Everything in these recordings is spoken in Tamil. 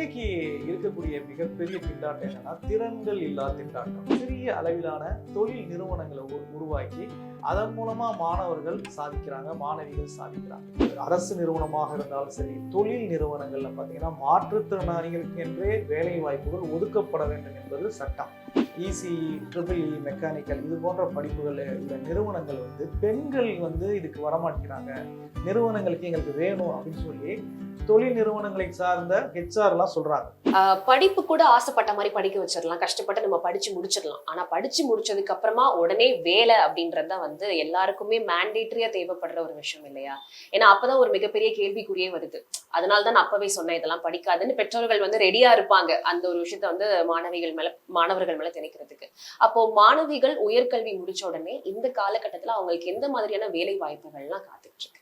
இன்னைக்கு இருக்கக்கூடிய மிகப்பெரிய திண்டாட்டம் என்னன்னா திறன்கள் இல்லா திண்டாட்டம். சிறிய அளவிலான தொழில் நிறுவனங்களை உருவாக்கி அதன் மூலமா மாணவர்கள் சாதிக்கிறாங்க மாணவிகள் சாதிக்கிறாங்க. அரசு நிறுவனமாக இருந்தாலும் சரி தொழில் நிறுவனங்கள்ல பார்த்தீங்கன்னா மாற்றுத்திறனாளிகளுக்கு என்றே வேலை வாய்ப்புகள் ஒதுக்கப்பட வேண்டும் என்பது சட்டம். இசி ட்ரிபிள் இ மெக்கானிக்கல் இது போன்ற படிப்புகள் உள்ள நிறுவனங்கள் வந்து பெண்கள் வந்து இதுக்கு வரமாட்டேங்கிறாங்க. நிறுவனங்களுக்கு எங்களுக்கு வேணும் அப்படின்னு சொல்லி தொழில் நிறுவனங்களை சார்ந்த ஹெச்ஆர் எல்லாம் சொல்றாங்க. படிப்பு கூட ஆசைப்பட்ட மாதிரி படிக்க வச்சிடலாம். கஷ்டப்பட்டு நம்ம படிச்சு முடிச்சிடலாம். ஆனா படிச்சு முடிச்சதுக்கு அப்புறமா உடனே வேலை அப்படின்றது வந்து எல்லாருக்குமே மேண்டேட்டரியா தேவைப்படுற ஒரு விஷயம் இல்லையா? ஏன்னா அப்பதான் ஒரு மிகப்பெரிய கேள்விக்குறியே வருது. அதனால தான் நான் அப்பவே சொன்னேன் இதெல்லாம் படிக்காதுன்னு பெற்றோர்கள் வந்து ரெடியா இருப்பாங்க அந்த ஒரு விஷயத்த வந்து மாணவிகள் மேல மாணவர்கள் மேல திணிக்கிறதுக்கு. அப்போ மாணவிகள் உயர்கல்வி முடிச்ச உடனே இந்த காலகட்டத்துல அவங்களுக்கு எந்த மாதிரியான வேலை வாய்ப்புகள்லாம் காத்துட்டு இருக்கு?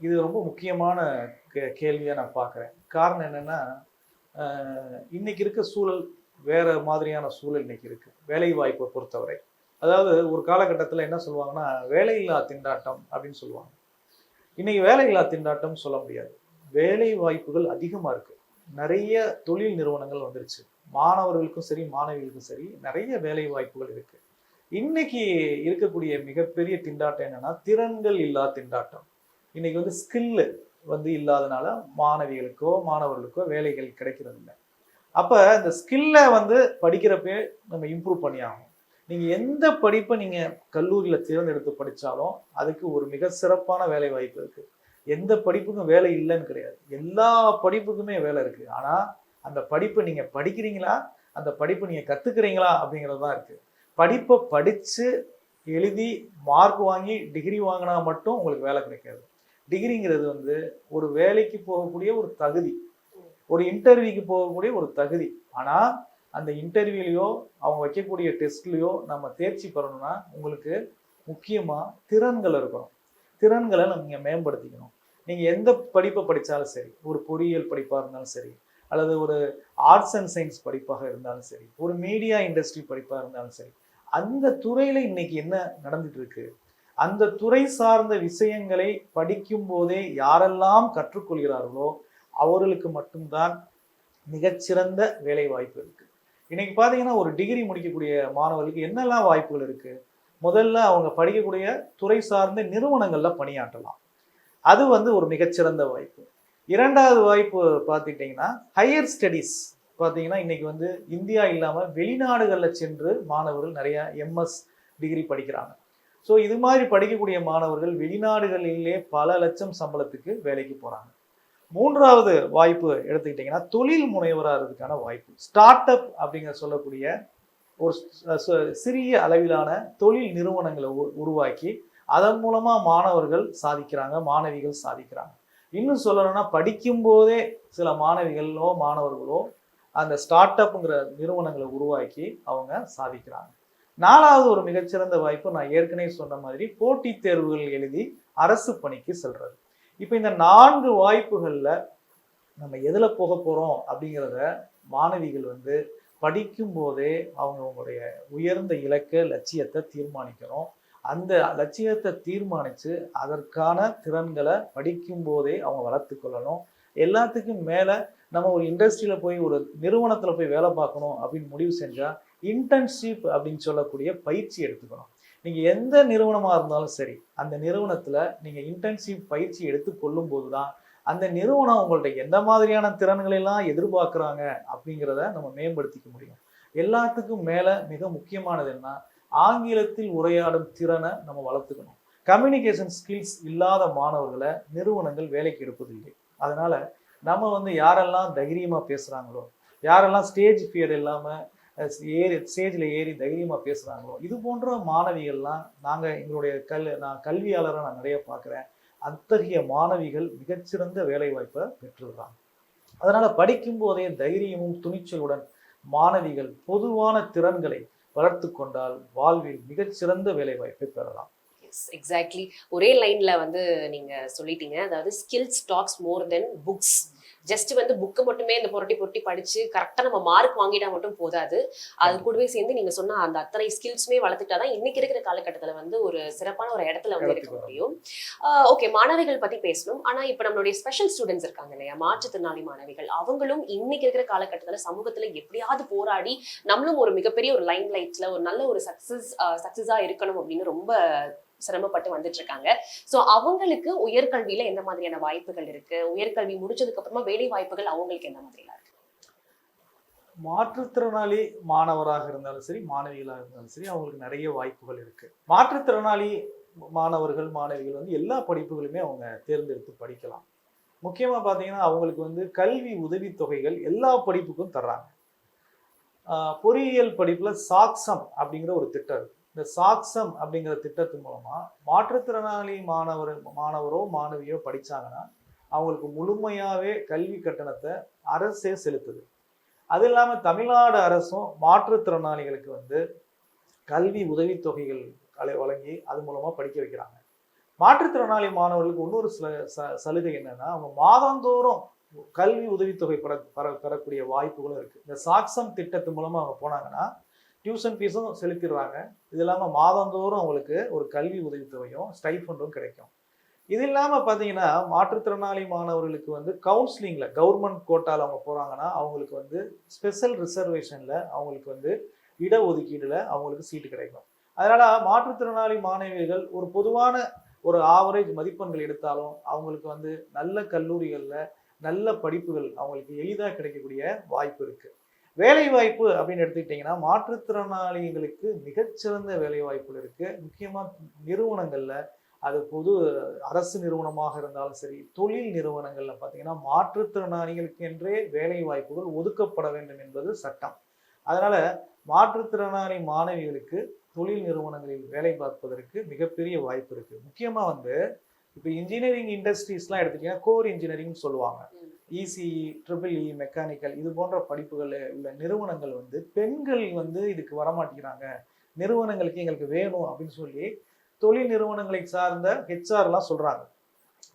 இது ரொம்ப முக்கியமான கே- கேள்வியாக நான் பார்க்குறேன் காரணம் என்னென்னா இன்றைக்கி இருக்க சூழல் வேறு மாதிரியான சூழல் இன்னைக்கு இருக்குது வேலை வாய்ப்பை பொறுத்தவரை. அதாவது ஒரு காலகட்டத்தில் என்ன சொல்லுவாங்கன்னா வேலையில்லா திண்டாட்டம் அப்படின்னு சொல்லுவாங்க. இன்றைக்கி வேலையில்லா திண்டாட்டம் சொல்ல முடியாது. வேலை வாய்ப்புகள் அதிகமாக இருக்குது நிறைய தொழில் நிறுவனங்கள் வந்துருச்சு. மாணவர்களுக்கும் சரி மாணவிகளுக்கும் சரி நிறைய வேலை வாய்ப்புகள் இருக்குது இன்னைக்கு இருக்கக்கூடிய மிகப்பெரிய திண்டாட்டம் என்னன்னா திறன்கள் இல்லா திண்டாட்டம். இன்னைக்கு வந்து ஸ்கில்லு வந்து இல்லாதனால மாணவிகளுக்கோ மாணவர்களுக்கோ வேலைகள் கிடைக்கிறது இல்லை அப்போ இந்த ஸ்கில்லை வந்து படிக்கிறப்பே நம்ம இம்ப்ரூவ் பண்ணி ஆகணும். நீங்கள் எந்த படிப்பை நீங்கள் கல்லூரியில் தேர்ந்தெடுத்து படித்தாலும் அதுக்கு ஒரு மிக சிறப்பான வேலை வாய்ப்பு இருக்குது எந்த படிப்புக்கும் வேலை இல்லைன்னு கிடையாது. எல்லா படிப்புக்குமே வேலை இருக்குது ஆனால் அந்த படிப்பை நீங்கள் படிக்கிறீங்களா? அந்த படிப்பை நீங்கள் கற்றுக்கிறீங்களா அப்படிங்கிறது தான் இருக்குது படிப்பை படித்து எழுதி மார்க் வாங்கி டிகிரி வாங்கினா மட்டும் உங்களுக்கு வேலை கிடைக்காது. டிகிரிங்கிறது வந்து ஒரு வேலைக்கு போகக்கூடிய ஒரு தகுதி. ஒரு இன்டர்வியூக்கு போகக்கூடிய ஒரு தகுதி. ஆனால் அந்த இன்டர்வியூலையோ அவங்க வைக்கக்கூடிய டெஸ்ட்லையோ நம்ம தேர்ச்சி பெறணும்னா உங்களுக்கு முக்கியமாக திறன்கள் இருக்கணும். திறன்களை நீங்கள் மேம்படுத்திக்கணும். நீங்கள் எந்த படிப்பை படித்தாலும் சரி ஒரு பொறியியல் படிப்பாக இருந்தாலும் சரி அல்லது ஒரு ஆர்ட்ஸ் அண்ட் சயின்ஸ் படிப்பாக இருந்தாலும் சரி ஒரு மீடியா இண்டஸ்ட்ரி படிப்பாக இருந்தாலும் சரி அந்த துறையில் இன்னைக்கு என்ன நடந்துட்டு இருக்கு? அந்த துறை சார்ந்த விஷயங்களை படிக்கும் போதே யாரெல்லாம் கற்றுக்கொள்கிறார்களோ அவர்களுக்கு மட்டும்தான் மிகச்சிறந்த வேலை வாய்ப்பு இருக்கு. இன்னைக்கு பார்த்தீங்கன்னா ஒரு டிகிரி முடிக்கக்கூடிய மாணவர்களுக்கு என்னெல்லாம் வாய்ப்புகள் இருக்கு? முதல்ல அவங்க படிக்கக்கூடிய துறை சார்ந்த நிறுவனங்கள்ல பணியாற்றலாம். அது வந்து ஒரு மிகச்சிறந்த வாய்ப்பு. இரண்டாவது வாய்ப்பு பார்த்துக்கிட்டிங்கன்னா ஹையர் ஸ்டடீஸ் பார்த்தீங்கன்னா இன்னைக்கு வந்து இந்தியா இல்லாமல் வெளிநாடுகளில் சென்று மாணவர்கள் நிறையா எம்எஸ் டிகிரி படிக்கிறாங்க. ஸோ இது மாதிரி படிக்கக்கூடிய மாணவர்கள் வெளிநாடுகளிலே பல லட்சம் சம்பளத்துக்கு வேலைக்கு போகிறாங்க மூன்றாவது வாய்ப்பு எடுத்துக்கிட்டிங்கன்னா தொழில் முனைவராகிறதுக்கான வாய்ப்பு. ஸ்டார்ட் அப் அப்படிங்கிற சொல்லக்கூடிய ஒரு சிறிய அளவிலான தொழில் நிறுவனங்களை உ- உருவாக்கி அதன் மூலமாக மாணவர்கள் சாதிக்கிறாங்க மாணவிகள் சாதிக்கிறாங்க. இன்னும் சொல்லணும்னா படிக்கும்போதே சில மாணவிகளோ மாணவர்களோ அந்த ஸ்டார்ட் அப்புங்கிற நிறுவனங்களை உருவாக்கி அவங்க சாதிக்கிறாங்க. நாலாவது ஒரு மிகச்சிறந்த வாய்ப்பு நான் ஏற்கனவே சொன்ன மாதிரி போட்டித் தேர்வுகள் எழுதி அரசு பணிக்கு செல்றது. இப்போ இந்த நான்கு வாய்ப்புகளில் நம்ம எதில் போக போகிறோம் அப்படிங்கிறத மாணவிகள் வந்து படிக்கும் போதே அவங்களுடைய உயர்ந்த இலக்கு லட்சியத்தை தீர்மானிக்கணும். அந்த லட்சியத்தை தீர்மானித்து அதற்கான திறன்களை படிக்கும் போதே அவங்க வளர்த்து கொள்ளணும். எல்லாத்துக்கும் மேலே நம்ம ஒரு இண்டஸ்ட்ரியில் போய் ஒரு நிறுவனத்தில் போய் வேலை பார்க்கணும் அப்படின்னு முடிவு செஞ்சால் இன்டர்ன்ஷிப் அப்படின்னு சொல்லக்கூடிய பயிற்சி எடுத்துக்கணும். நீங்கள் எந்த நிறுவனமாக இருந்தாலும் சரி அந்த நிறுவனத்தில் நீங்கள் இன்டர்ன்ஷிப் பயிற்சி எடுத்து கொள்ளும் போது தான் அந்த நிறுவனம் உங்கள்ட்ட எந்த மாதிரியான திறன்களை எல்லாம் எதிர்பார்க்குறாங்க அப்படிங்கிறத நம்ம மேம்படுத்திக்க முடியும். எல்லாத்துக்கும் மேலே மிக முக்கியமானது என்ன? ஆங்கிலத்தில் உரையாடும் திறனை நம்ம வளர்த்துக்கணும். கம்யூனிகேஷன் ஸ்கில்ஸ் இல்லாத மாணவர்களை நிறுவனங்கள் வேலைக்கு எடுப்பதில்லை. அதனால் நம்ம வந்து யாரெல்லாம் தைரியமாக பேசுகிறாங்களோ யாரெல்லாம் ஸ்டேஜ் ஃபியர் இல்லாமல் ஏறி ஸ்டேஜில் ஏறி தைரியமாக பேசுகிறாங்களோ இது போன்ற மாணவிகள்லாம் நாங்கள் எங்களுடைய கல் நான் கல்வியாளரை நான் நிறைய பார்க்குறேன் அத்தகைய மாணவிகள் மிகச்சிறந்த வேலைவாய்ப்பை பெற்றுடுறாங்க அதனால் படிக்கும் போதே தைரியமும் துணிச்சலுடன் மாணவிகள் பொதுவான திறன்களை வளர்த்து கொண்டால் வாழ்வில் மிகச்சிறந்த வேலைவாய்ப்பை பெறலாம். பெறலாம் எக்ஸாக்ட்லி ஒரே லைன்ல வந்து நீங்க சொல்லிட்டீங்க. அதாவது skills talks more then books just வந்து புக்கு மட்டுமே இந்த புரட்டி புரட்டி படிச்சு கரெக்டா நம்ம மார்க் வாங்கிட்டா மட்டும் போதாது. அது கூடவே சேர்ந்து நீங்க சொன்ன அந்த அத்தனை ஸ்கில்ஸுமே வளர்த்துட்டாதான் இன்னைக்கு இருக்கிற காலகட்டத்துல வந்து ஒரு சிறப்பான ஒரு இடத்துல வந்து இருக்க முடியும். ஓகே மாணவிகள் பத்தி பேசணும். ஆனா இப்ப நம்மளுடைய ஸ்பெஷல் ஸ்டூடெண்ட்ஸ் இருக்காங்க இல்லையா? மாற்றுத்திறனாளி மாணவிகள். அவங்களும் இன்னைக்கு இருக்கிற காலகட்டத்துல சமூகத்துல எப்படியாவது போராடி நம்மளும் ஒரு மிகப்பெரிய ஒரு லைன் லைட்ல ஒரு நல்ல ஒரு சக்சஸ் சக்சஸா இருக்கணும் அப்படின்னு ரொம்ப சிரமப்பட்டு வந்துட்டு இருக்காங்க ஸோ அவங்களுக்கு உயர்கல்வியில எந்த மாதிரியான வாய்ப்புகள் இருக்கு? உயர்கல்வி முடிச்சதுக்கு அப்புறமா வேலை வாய்ப்புகள் அவங்களுக்கு எந்த மாதிரிலாம் இருக்கு? மாற்றுத்திறனாளி மாணவராக இருந்தாலும் சரி மாணவிகளாக இருந்தாலும் சரி அவங்களுக்கு நிறைய வாய்ப்புகள் இருக்கு. மாற்றுத்திறனாளி மாணவர்கள் மாணவிகள் வந்து எல்லா படிப்புகளுமே அவங்க தேர்ந்தெடுத்து படிக்கலாம். முக்கியமாக பார்த்தீங்கன்னா அவங்களுக்கு வந்து கல்வி உதவித்தொகைகள் எல்லா படிப்புக்கும் தர்றாங்க. பொறியியல் படிப்பில் சாக்சம் அப்படிங்கிற ஒரு திட்டம் இருக்கு. இந்த சாக்சம் அப்படிங்கிற திட்டத்தின் மூலமாக மாற்றுத்திறனாளி மாணவர் மாணவரோ மாணவியோ படிச்சாங்கன்னா அவங்களுக்கு முழுமையாகவே கல்வி கட்டணத்தை அரசே செலுத்துது. அது இல்லாமல் தமிழ்நாடு அரசும் மாற்றுத்திறனாளிகளுக்கு வந்து கல்வி உதவித்தொகைகள் அலை- வழங்கி அது மூலமாக படிக்க வைக்கிறாங்க. மாற்றுத்திறனாளி மாணவர்களுக்கு இன்னொரு சில ச- சலுகை என்னென்னா அவங்க மாதந்தோறும் கல்வி உதவித்தொகை பெற பெற பெறக்கூடிய வாய்ப்புகளும் இருக்குது இந்த சாக்சம் திட்டத்து மூலமாக அவங்க போனாங்கன்னா டியூஷன் ஃபீஸும் செலுத்திடுறாங்க இது இல்லாமல் மாதந்தோறும் அவங்களுக்கு ஒரு கல்வி உதவித்தொகையும் ஸ்டைஃபண்டும் கிடைக்கும். இது இல்லாமல் பார்த்தீங்கன்னா மாற்றுத்திறனாளி மாணவர்களுக்கு வந்து கவுன்சிலிங்கில் கவர்மெண்ட் கோட்டாவில் அவங்க போகிறாங்கன்னா அவங்களுக்கு வந்து ஸ்பெஷல் ரிசர்வேஷனில் அவங்களுக்கு வந்து இடஒதுக்கீடில் அவங்களுக்கு சீட்டு கிடைக்கும். அதனால் மாற்றுத்திறனாளி மாணவிகள் ஒரு பொதுவான ஒரு ஆவரேஜ் மதிப்பெண்கள் எடுத்தாலும் அவங்களுக்கு வந்து நல்ல கல்லூரிகளில் நல்ல படிப்புகள் அவங்களுக்கு எளிதாக கிடைக்கக்கூடிய வாய்ப்பு இருக்குது வேலைவாய்ப்பு அப்படின்னு எடுத்துக்கிட்டிங்கன்னா மாற்றுத்திறனாளிகளுக்கு மிகச்சிறந்த வேலைவாய்ப்புகள் இருக்குது முக்கியமாக நிறுவனங்களில் அது பொது அரசு நிறுவனமாக இருந்தாலும் சரி தொழில் நிறுவனங்களில் பார்த்தீங்கன்னா மாற்றுத்திறனாளிகளுக்கு என்றே வேலை வாய்ப்புகள் ஒதுக்கப்பட வேண்டும் என்பது சட்டம். அதனால் மாற்றுத்திறனாளி மாணவிகளுக்கு தொழில் நிறுவனங்களில் வேலை பார்ப்பதற்கு மிகப்பெரிய வாய்ப்பு இருக்குது முக்கியமாக வந்து இப்போ இன்ஜினியரிங் இண்டஸ்ட்ரீஸ்லாம் எடுத்துட்டீங்கன்னா கோர் இன்ஜினியரிங் சொல்லுவாங்க. இசிஇ ட்ரிபிள் இ மெக்கானிக்கல் இது போன்ற படிப்புகள் உள்ள நிறுவனங்கள் வந்து பெண்கள் வந்து இதுக்கு வரமாட்டேங்கிறாங்க. நிறுவனங்களுக்கு எங்களுக்கு வேணும் அப்படின்னு சொல்லி தொழில் நிறுவனங்களை சார்ந்த ஹெச்ஆர்லாம் சொல்கிறாங்க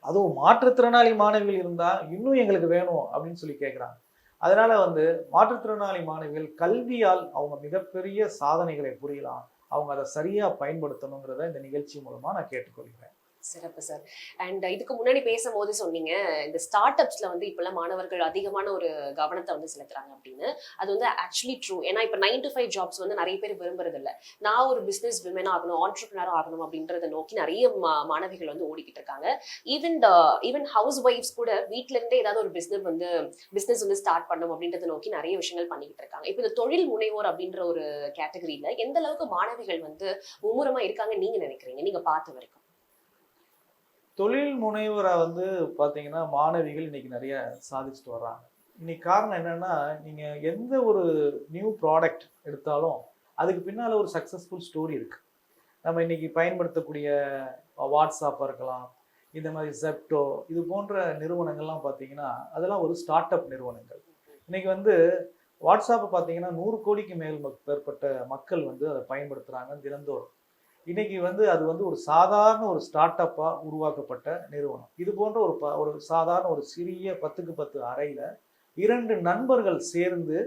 அதுவும் மாற்றுத்திறனாளி மாணவிகள் இருந்தால் இன்னும் எங்களுக்கு வேணும் அப்படின்னு சொல்லி கேட்குறாங்க அதனால் வந்து மாற்றுத்திறனாளி மாணவிகள் கல்வியால் அவங்க மிகப்பெரிய சாதனைகளை புரியலாம். அவங்க அதை சரியாக பயன்படுத்தணுங்கிறத இந்த நிகழ்ச்சி மூலமாக நான் கேட்டுக்கொள்கிறேன். சிறப்பு சார். அண்ட் இதுக்கு முன்னாடி பேசும்போது சொன்னீங்க இந்த ஸ்டார்ட் அப்ஸ்ல வந்து இப்பெல்லாம் மாணவர்கள் அதிகமான ஒரு கவனத்தை வந்து செலுத்துறாங்க அப்படின்னு. அது வந்து ஆக்சுவலி ட்ரூ ஏன்னா இப்போ நைன் டு ஃபைவ் ஜாப்ஸ் வந்து நிறைய பேர் விரும்புறது இல்லை. நான் ஒரு பிஸ்னஸ் விமன் ஆகணும் ஆண்டர்பிரினர் ஆகணும் அப்படின்றத நோக்கி நிறைய மாணவிகள் வந்து ஓடிக்கிட்டு இருக்காங்க. ஈவன் ஈவன் ஹவுஸ் ஒய்ஃப்ஸ் கூட வீட்ல இருந்தே ஏதாவது ஒரு பிஸ்னஸ் வந்து பிஸ்னஸ் வந்து ஸ்டார்ட் பண்ணணும் அப்படின்றத நோக்கி நிறைய விஷயங்கள் பண்ணிக்கிட்டு இருக்காங்க. இப்போ இந்த தொழில் முனைவோர் அப்படின்ற ஒரு கேட்டகரியில எந்த அளவுக்கு மாணவிகள் வந்து மும்முரமா இருக்காங்க நீங்க நினைக்கிறீங்க? நீங்க பார்த்த வரைக்கும். தொழில் முனைவரை வந்து பார்த்தீங்கன்னா மாணவிகள் இன்னைக்கு நிறைய சாதிச்சுட்டு வர்றாங்க. இன்னைக்கு காரணம் என்னன்னா நீங்க எந்த ஒரு நியூ ப்ராடக்ட் எடுத்தாலும் அதுக்கு பின்னால் ஒரு சக்ஸஸ்ஃபுல் ஸ்டோரி இருக்கு. நம்ம இன்னைக்கு பயன்படுத்தக்கூடிய வாட்ஸ்அப்பாக இருக்கலாம் இந்த மாதிரி ஜெப்டோ இது போன்ற நிறுவனங்கள்லாம் பார்த்தீங்கன்னா அதெல்லாம் ஒரு ஸ்டார்ட் அப் நிறுவனங்கள். இன்னைக்கு வந்து வாட்ஸ்அப்பை பார்த்தீங்கன்னா நூறு கோடிக்கு மேல் மக்- மேற்பட்ட மக்கள் வந்து அதை பயன்படுத்துகிறாங்க தினந்தோறும். இன்னைக்கு வந்து அது வந்து ஒரு சாதாரண ஒரு ஸ்டார்ட் அப்பாக உருவாக்கப்பட்ட நிறுவனம். இது போன்ற ஒரு ப ஒரு சாதாரண ஒரு சிறிய பத்துக்கு பத்து அறையில் இரண்டு நண்பர்கள் சேர்ந்து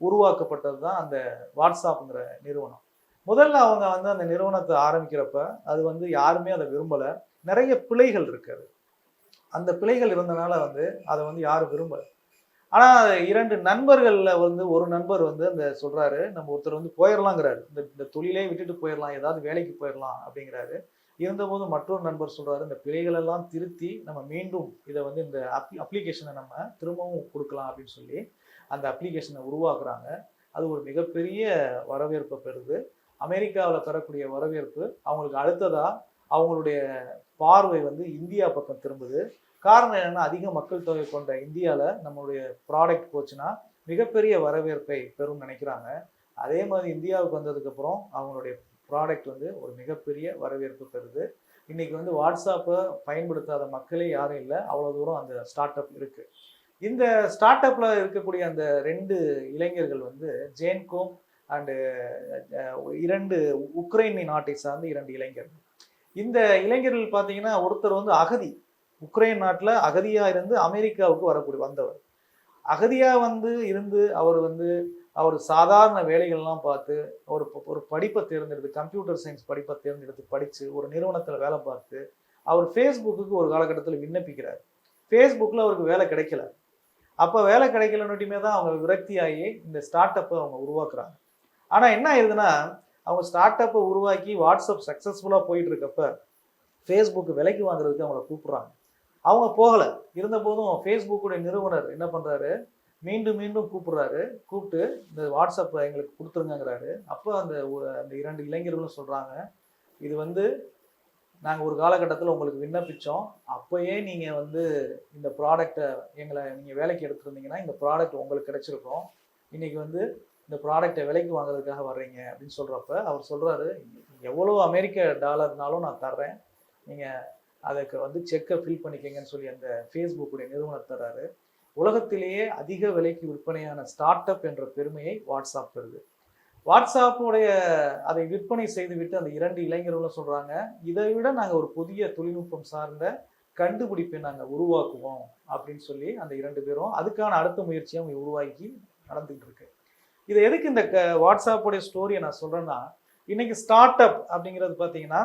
உருவாக்கப்பட்டது தான் அந்த வாட்ஸ்அப்புங்கிற நிறுவனம். முதல்ல அவங்க வந்து அந்த நிறுவனத்தை ஆரம்பிக்கிறப்ப அது வந்து யாருமே அதை விரும்பலை. நிறைய பிழைகள் இருக்குது அந்த பிழைகள் இருந்தனால வந்து அதை வந்து யாரும் விரும்பலை. ஆனால் இரண்டு நண்பர்களில் வந்து ஒரு நண்பர் வந்து அந்த சொல்கிறாரு நம்ம ஒருத்தர் வந்து போயிடலாங்கிறாரு இந்த இந்த தொழிலே விட்டுட்டு போயிடலாம் ஏதாவது வேலைக்கு போயிடலாம் அப்படிங்கிறாரு. இருந்தபோது மற்றொரு நண்பர் சொல்கிறாரு இந்த பிழைகளெல்லாம் திருத்தி நம்ம மீண்டும் இதை வந்து இந்த அப்ளி அப்ளிகேஷனை நம்ம திரும்பவும் கொடுக்கலாம் அப்படின்னு சொல்லி அந்த அப்ளிகேஷனை உருவாக்குறாங்க. அது ஒரு மிகப்பெரிய வரவேற்பை பெறுது. அமெரிக்காவில் பெறக்கூடிய வரவேற்பு அவங்களுக்கு அடுத்ததாக அவங்களுடைய பார்வை வந்து இந்தியா பக்கம் திரும்புது. காரணம் என்னென்னா அதிக மக்கள் தொகை கொண்ட இந்தியாவில் நம்மளுடைய ப்ராடக்ட் போச்சுன்னா மிகப்பெரிய வரவேற்பை பெறும் நினைக்கிறாங்க. அதே மாதிரி இந்தியாவுக்கு வந்ததுக்கப்புறம் அவங்களுடைய ப்ராடக்ட் வந்து ஒரு மிகப்பெரிய வரவேற்பு பெறுது. இன்றைக்கி வந்து வாட்ஸ்அப்பை பயன்படுத்தாத மக்களே யாரும் இல்லை. அவ்வளோ தூரம் அந்த ஸ்டார்ட் அப் இருக்குது இந்த ஸ்டார்ட் அப்பில் இருக்கக்கூடிய அந்த ரெண்டு இளைஞர்கள் வந்து ஜேன்கோம் அண்டு இரண்டு உக்ரைன் நாட்டை சார்ந்த இரண்டு இளைஞர்கள். இந்த இளைஞர்கள் பார்த்தீங்கன்னா ஒருத்தர் வந்து அகதி உக்ரைன் நாட்டில் அகதியாக இருந்து அமெரிக்காவுக்கு வரக்கூடிய வந்தவர். அகதியாக வந்து இருந்து அவர் வந்து அவர் சாதாரண வேலைகள்லாம் பார்த்து ஒரு ஒரு படிப்பை தேர்ந்தெடுத்து கம்ப்யூட்டர் சயின்ஸ் படிப்பை தேர்ந்தெடுத்து படித்து ஒரு நிறுவனத்தில் வேலை பார்த்து அவர் ஃபேஸ்புக்கு ஒரு காலகட்டத்தில் விண்ணப்பிக்கிறார். ஃபேஸ்புக்கில் அவருக்கு வேலை கிடைக்கல. அப்போ வேலை கிடைக்கலன்னுட்டுமே தான் அவங்க விரக்தியாகி இந்த ஸ்டார்ட் அப்பை அவங்க உருவாக்குறாங்க. ஆனால் என்ன ஆயிருதுன்னா அவங்க ஸ்டார்ட் அப்பை உருவாக்கி வாட்ஸ்அப் சக்ஸஸ்ஃபுல்லாக போயிட்டு இருக்கப்ப ஃபேஸ்புக் விலைக்கு வாங்குறதுக்கு அவங்கள கூப்பிட்றாங்க. அவங்க போகலை. இருந்தபோதும் ஃபேஸ்புக்குடைய நிறுவனர் என்ன பண்ணுறாரு மீண்டும் மீண்டும் கூப்பிடுறாரு. கூப்பிட்டு இந்த வாட்ஸ்அப்பை எங்களுக்கு கொடுத்துருங்கிறாரு அப்போ அந்த அந்த இரண்டு இளைஞர்களும் சொல்கிறாங்க இது வந்து நாங்கள் ஒரு காலகட்டத்தில் உங்களுக்கு விண்ணப்பித்தோம் அப்போயே நீங்கள் வந்து இந்த ப்ராடக்டை எங்களை நீங்கள் வேலைக்கு எடுத்துருந்தீங்கன்னா இந்த ப்ராடக்ட் உங்களுக்கு கிடச்சிருக்கோம். இன்றைக்கி வந்து இந்த ப்ராடக்டை விலைக்கு வாங்குறதுக்காக வர்றீங்க. அப்படின்னு சொல்கிறப்ப அவர் சொல்கிறாரு எவ்வளோ அமெரிக்க டாலர்னாலும் நான் தர்றேன். நீங்கள் அதுக்கு வந்து செக்கை ஃபில் பண்ணிக்கங்கன்னு சொல்லி அந்த ஃபேஸ்புக்குடைய நிறுவனர் தர்றாரு. உலகத்திலேயே அதிக விலைக்கு விற்பனையான ஸ்டார்ட் அப் என்ற பெருமையை வாட்ஸ்அப் பெறுது வாட்ஸ்அப்புடைய அதை விற்பனை செய்துவிட்டு அந்த இரண்டு இளைஞர்களும் சொல்கிறாங்க இதை விட நாங்கள் ஒரு புதிய தொழில்நுட்பம் சார்ந்த கண்டுபிடிப்பை நாங்கள் உருவாக்குவோம் அப்படின்னு சொல்லி அந்த இரண்டு பேரும் அதுக்கான அடுத்த முயற்சியை அவங்க உருவாக்கி நடந்துகிட்டு இருக்கு. இது எதுக்கு இந்த க- வாட்ஸ்அப்புடைய ஸ்டோரியை நான் சொல்கிறேன்னா இன்னைக்கு ஸ்டார்ட் அப் அப்படிங்கிறது பார்த்தீங்கன்னா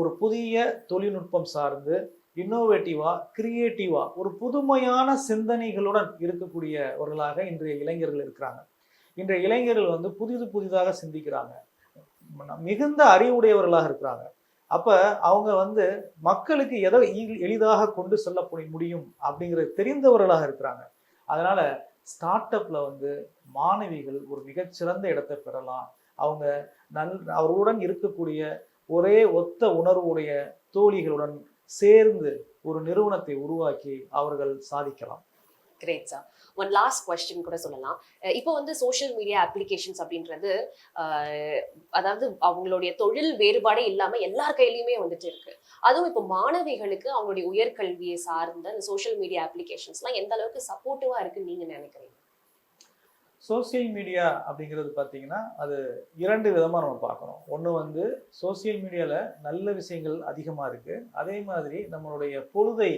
ஒரு புதிய தொழில்நுட்பம் சார்ந்து இன்னோவேட்டிவா கிரியேட்டிவா ஒரு புதுமையான சிந்தனைகளுடன் இருக்கக்கூடியவர்களாக இன்றைய இளைஞர்கள் இருக்கிறாங்க. இன்றைய இளைஞர்கள் வந்து புதிது புதிதாக சிந்திக்கிறாங்க. மிகுந்த அறிவுடையவர்களாக இருக்கிறாங்க. அப்போ அவங்க வந்து மக்களுக்கு எதை எளிதாக கொண்டு செல்ல முடியும் அப்படிங்கிறது தெரிந்தவர்களாக இருக்கிறாங்க. அதனால் ஸ்டார்ட் அப்பில் வந்து மாணவிகள் ஒரு மிகச்சிறந்த இடத்தை பெறலாம். அவங்க நல் அவர்களுடன் இருக்கக்கூடிய ஒரே ஒத்த உணர்வுடைய தோழிகளுடன் சேர்ந்து ஒரு நிறுவனத்தை உருவாக்கி அவர்கள் சாதிக்கலாம். Great sir one last question கூட சொல்லலாம். இப்போ வந்து சோஷியல் மீடியா அப்ளிகேஷன்ஸ் அப்படின்றது அதாவது அவங்களுடைய தொழில் வேறுபாடே இல்லாமல் எல்லார் கையிலையுமே வந்துட்டு இருக்கு. அதுவும் இப்போ மாணவிகளுக்கு அவங்களுடைய உயர்கல்வியை சார்ந்த அந்த சோஷியல் மீடியா அப்ளிகேஷன்ஸ்லாம் எந்த அளவுக்கு சப்போர்ட்டிவாக இருக்குன்னு நீங்கள் நினைக்கிறீங்க? சோசியல் மீடியா அப்படிங்கிறது பார்த்தீங்கன்னா அது இரண்டு விதமாக நம்ம பார்க்கணும். ஒன்று வந்து சோசியல் மீடியாவில் நல்ல விஷயங்கள் அதிகமாக இருக்குது அதே மாதிரி நம்மளுடைய பொழுதை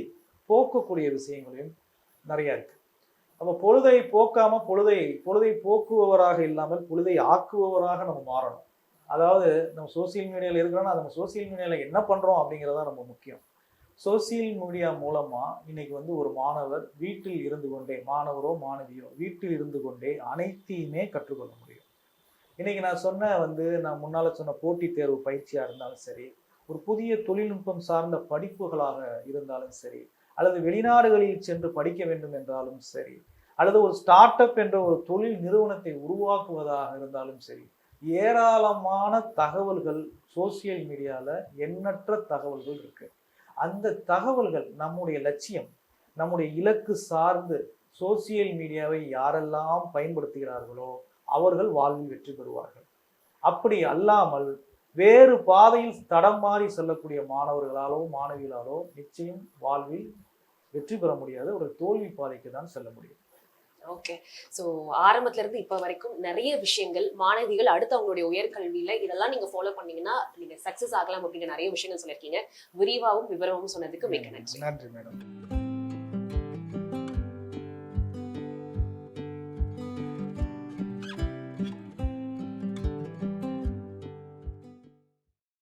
போக்கக்கூடிய விஷயங்களையும் நிறையா இருக்குது அப்போ பொழுதை போக்காமல் பொழுதை பொழுதை போக்குபவராக இல்லாமல் பொழுதை ஆக்குபவராக நம்ம மாறணும். அதாவது நம்ம சோசியல் மீடியாவில் இருக்கிறோன்னா நம்ம சோசியல் மீடியாவில் என்ன பண்ணுறோம் அப்படிங்கிறது தான் ரொம்ப முக்கியம். சோசியல் மீடியா மூலமாக இன்னைக்கு வந்து ஒரு மாணவர் வீட்டில் இருந்து கொண்டே மாணவரோ மாணவியோ வீட்டில் இருந்து கொண்டே அனைத்தையுமே கற்றுக்கொள்ள முடியும். இன்னைக்கு நான் சொன்ன வந்து நான் முன்னால் சொன்ன போட்டித் தேர்வு பயிற்சியாக இருந்தாலும் சரி ஒரு புதிய தொழில்நுட்பம் சார்ந்த படிப்புகளாக இருந்தாலும் சரி அல்லது வெளிநாடுகளில் சென்று படிக்க வேண்டும் என்றாலும் சரி அல்லது ஒரு ஸ்டார்ட் அப் என்ற ஒரு தொழில் நிறுவனத்தை உருவாக்குவதாக இருந்தாலும் சரி ஏராளமான தகவல்கள் சோசியல் மீடியாவில் எண்ணற்ற தகவல்கள் இருக்குது அந்த தகவல்கள் நம்முடைய லட்சியம் நம்முடைய இலக்கு சார்ந்து சோசியல் மீடியாவை யாரெல்லாம் பயன்படுத்துகிறார்களோ அவர்கள் வாழ்வில் வெற்றி பெறுவார்கள். அப்படி அல்லாமல் வேறு பாதையில் தடம் மாறி செல்லக்கூடிய மாணவர்களாலோ மாணவிகளாலோ நிச்சயம் வாழ்வில் வெற்றி பெற முடியாது. ஒரு தோல்வி பாதைக்கு தான் செல்ல முடியும். ஓகே ஸோ ஆரம்பத்துல இருந்து இப்போ வரைக்கும் நிறைய விஷயங்கள் மாணவிகள் அடுத்து அவங்களுடைய உயர்கல்வியில இதெல்லாம் நீங்க ஃபாலோ பண்ணீங்கன்னா நீங்க சக்சஸ் ஆகலாம் அப்படிங்கிற நிறைய விஷயங்கள் சொல்லியிருக்கீங்க. விரிவாகவும் விவரமும் சொன்னதுக்கு மிக்க நன்றி. நன்றி மேடம்